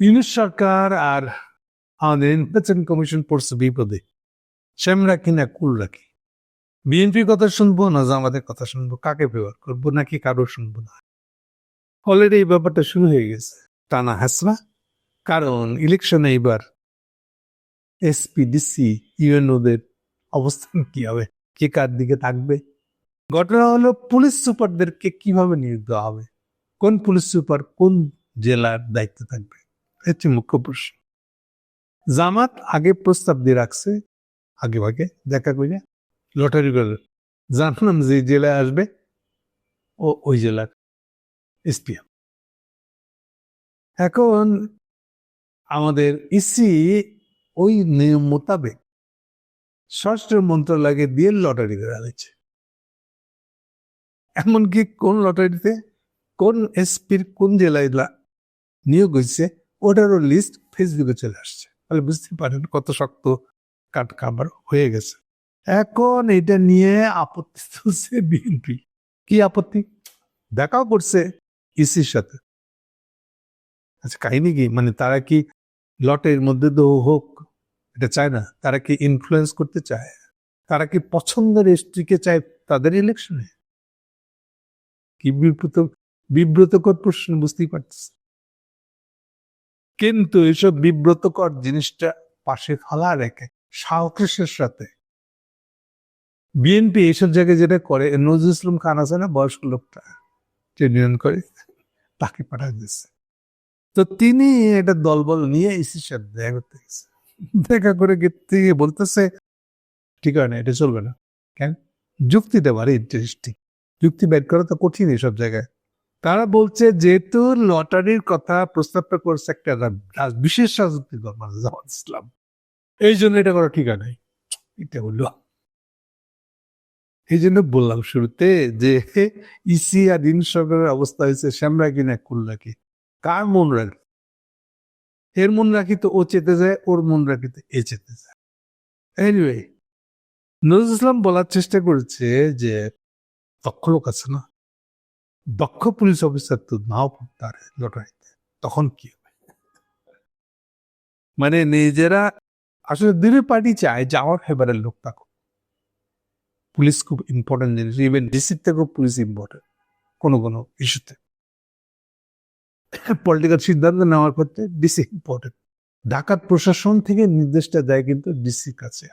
ইউনুস সরকার আর আমাদের নির্বাচন কমিশন পড়ছে বিপদে। শ্যাম রাখি না কুল রাখি বিএনপির কথা শুনব না, জামাতের কথা শুনব? কাকে ব্যবহার করব নাকি কারও শুনব না? অলরেডি এই ব্যাপারটা শুরু হয়ে গেছে। টানা হাসনা কারণ ইলেকশনে এবার এসপিডিসি ইউএনওদের অবস্থান কি হবে? কে কার দিকে থাকবে ঘটনা হলো, পুলিশ সুপারদেরকে কীভাবে নিয়োগ দেওয়া হবে? কোন পুলিশ সুপার কোন জেলার দায়িত্ব থাকবে? এটা মুখ্য প্রশ্ন। জামাত আগে প্রস্তাব দিয়ে রাখছে, আগে ভাগে দেখা করে লটারি করে। জানলাম যে জেলায় আসবে ও ওই জেলার এসপিএম এখন আমাদের ইসি ওই নিয়ম মোতাবেক স্বরাষ্ট্র মন্ত্রণালয়কে দিয়ে লটারি করা হয়েছে। এমনকি কোন লটারিতে কোন এসপির কোন জেলায় নিয়োগ হয়েছে ওটারও লিস্ট ফেসবুকে চলে আসছে। তাহলে বুঝতে পারেন কত শক্ত কাট খাবার হয়ে গেছে। এখন এটা নিয়ে আপত্তি তুলছে বিএনপি কি আপত্তি? দেখাও করছে ইসির সাথে। আচ্ছা কাহিনী কি? মানে তারা কি লটের মধ্যে তো হোক, এটা চায় না। তারা কি ইনফ্লুয়েন্স করতে চায়? তারা কি পছন্দের স্ত্রীকে চায় তাদের ইলেকশনে কি বিব্রত বিব্রতকর প্রশ্ন, বুঝতেই পারতেছে। কিন্তু এসব বিব্রতকর জিনিসটা পাশে ফালা রেখে সাহসের সাথে। বিএনপি এইসব জায়গায় যেটা করে, নজরুল ইসলাম খান আছে না, বয়স্ক লোকটা ট্রেনিয়ন করে তাকে পাঠা দিচ্ছে তো তিনি এটা দলবল নিয়ে ইসির সাথে দেখা করতে গেছে। দেখা করে গিয়ে বলতেছে, ঠিক হয় না, এটা চলবে না। কেন? যুক্তিটা ভারী ইন্টারেস্টিং যুক্তি বের করা তো কঠিন এসব জায়গায়। তারা বলছে, যেহেতু লটারির কথা প্রস্তাবটা করছে একটা বিশেষ রাজনৈতিক দল মানে জামাত ইসলাম। এই জন্য এটা করা ঠিক নাই। এটা হলো। এই জন্য বললাম শুরুতে যে, ইসি আর ইন সরকারের অবস্থা হয়েছে শ্যামরা কিনা কুল্লা কি কার মন রাখি? এর মন রাখি তো ও চেতে যায়, ওর মন রাখি তো এ চেতে যায়। এনিওয়ে নজরুল ইসলাম বলার চেষ্টা করেছে যে দক্ষ লোক আছে না? দক্ষ পুলিশ অফিসার তো নাও তার লটারিতে, তখন কি হবে? মানে নিজেরা আসলে দুই পার্টি চায় যে আমার ফেভারের লোক থাকুক পুলিশ খুব ইম্পর্টেন্ট জিনিস ইভেন ডিসির থেকেও পুলিশ ইম্পর্টেন্ট কোনো কোনো ইস্যুতে পলিটিক্যাল সিদ্ধান্ত নেওয়ার ক্ষেত্রে ডিসি ইম্পর্টেন্ট ঢাকার প্রশাসন থেকে নির্দেশটা দেয় কিন্তু ডিসির কাছে।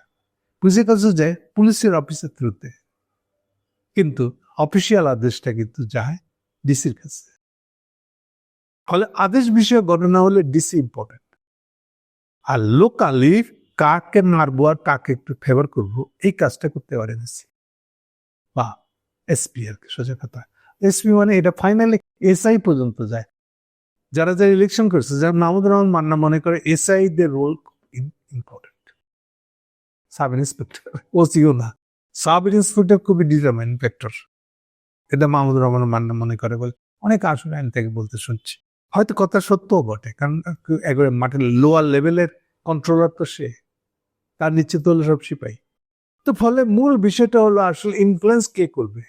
পুলিশের কাছে যায়, পুলিশের অফিসের থ্রুতে কিন্তু অফিসিয়াল আদেশটা কিন্তু যায় ডিসির কাছে। ফলে আদেশ বিষয়ে ঘটনা হলে ডিসি ইম্পর্টেন্ট আর লোকালি কাকে মারবো আর কাকে একটু ফেভার করব, এই কাজটা করতে পারে ডিসি। বা এসপি আর কি, সোজা কথা। এসপি মানে এটা ফাইনালি এসআই পর্যন্ত যায়। যারা যারা ইলেকশন করছে, যারা নামুদুর রহমান মান্না মনে করে এসআই দের রোল ইম্পর্টেন্ট সাব ইন্সপেক্টর ওসিও না। সাব ইন্সপেক্টর খুবই ডিটারমাইন ফ্যাক্টর এটা মাহমুদুর রহমান মান্না মনে করে বলে। অনেক আসলে আইন থেকে বলতে শুনছি। হয়তো কথা সত্যও বটে, কারণ একবারে মাঠের লোয়ার লেভেলের কন্ট্রোলার তো সে। তার নিচে তো হলো সব সিপাই। তো ফলে মূল বিষয়টা হলো আসলে ইনফ্লুয়েন্স কে করবে?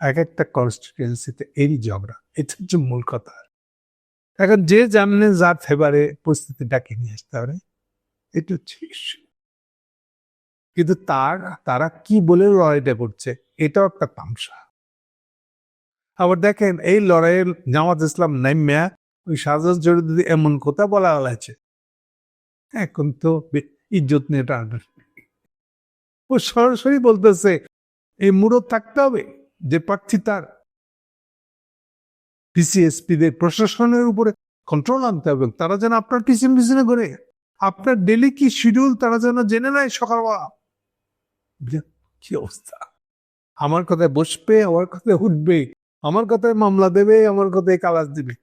এক একটা কনস্টিটুয়েন্সিতে এরই ঝগড়া, এটা হচ্ছে মূল কথা। এখন যে জানলে যার ফেভারে পরিস্থিতি ডাকে নিয়ে আসতে পারে এটা হচ্ছে। কিন্তু তার, তারা কি বলে লড়াইটা করছে, এটাও একটা তামসা। আবার দেখেন, এই লড়াইয়ের জামাত ইসলাম নাইম্যা, ওই সাজাজ জড়িত এমন কথা বলা হয়েছে, এখন তো ইজ্জত নিয়ে টানা। ও সরাসরি বলতেছে, এই মুরত থাকতে হবে, যে প্রার্থী তার। পিসিএসপি দের প্রশাসনের উপরে কন্ট্রোল আনতে হবে তারা যেন আপনার পিছনে পিছনে করে আপনার ডেলি কি শিডিউল তারা যেন জেনে নেয় সকালবেলা? কি অবস্থা? আমার কথায় বসবে, আমার কথায় উঠবে, আমার কথায় মামলা দেবে, আমার কথায় কালাস দিবে।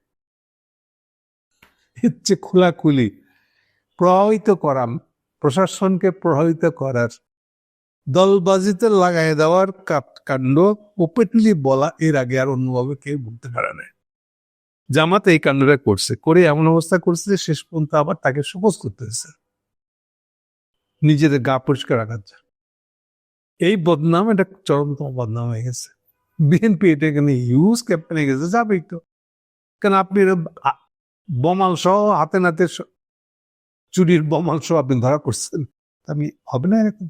হচ্ছে খোলাখুলি, প্রভাবিত করা প্রশাসনকে প্রভাবিত করার, দলবাজিতে লাগাই দেওয়ার কাণ্ড ওপেনলি বলা এর আগে আর অন্যভাবে কেউ বলতে পারে না জামাত এই কাণ্ডটা করছে, করে এমন অবস্থা করছে যে শেষ পর্যন্ত আবার তাকে সপোজ করতে হয়েছে। নিজেদের গা পরিষ্কার রাখার জন্য। এই বদনাম, এটা চরমতম বদনাম হয়ে গেছে। বিএনপি এটা এখানে হিউজ ক্যাম্পেনে গেছে, যাবেই তো। কারণ আপনি বোমাল সহ হাতে নাতে চুরির বোমাল সহ আপনি ধরা করছেন আমি, হবে না এরকম?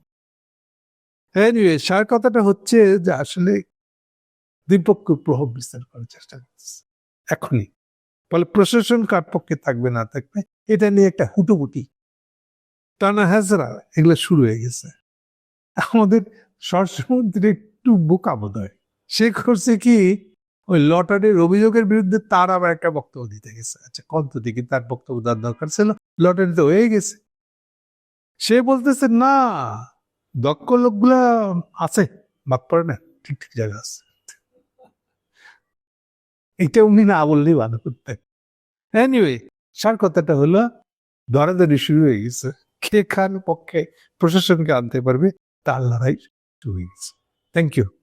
এনিওয়ে সার কথাটা হচ্ছে যে আসলে দুই পক্ষ প্রভাব বিস্তার করার চেষ্টা করছে এখনই। ফলে প্রশাসন কার পক্ষে থাকবে, না থাকবে, এটা নিয়ে একটা হুটোপুটি। টানা হাজরা, এগুলো শুরু হয়ে গেছে। আমাদের স্বরাষ্ট্রমন্ত্রী একটু বোকা বোধ হয় সে করছে কি, ওই লটারির অভিযোগের বিরুদ্ধে তার আবার একটা বক্তব্য দিতে গেছে। আচ্ছা কত দিকে তার বক্তব্য দেওয়ার দরকার ছিল, লটারি তো হয়ে গেছে। সে বলতেছে, না, দক্ষ লোকগুলা আছে বাদ পড়ে না, ঠিক ঠিক জায়গা আছে। এটা উনি না বললেই ভালো করতেন। এনিওয়ে সার কথাটা হলো, ধরাধরি শুরু হয়ে গেছে। কে খান পক্ষে প্রশাসনকে আনতে পারবে তার লড়াই শুরু হয়ে গেছে থ্যাংক ইউ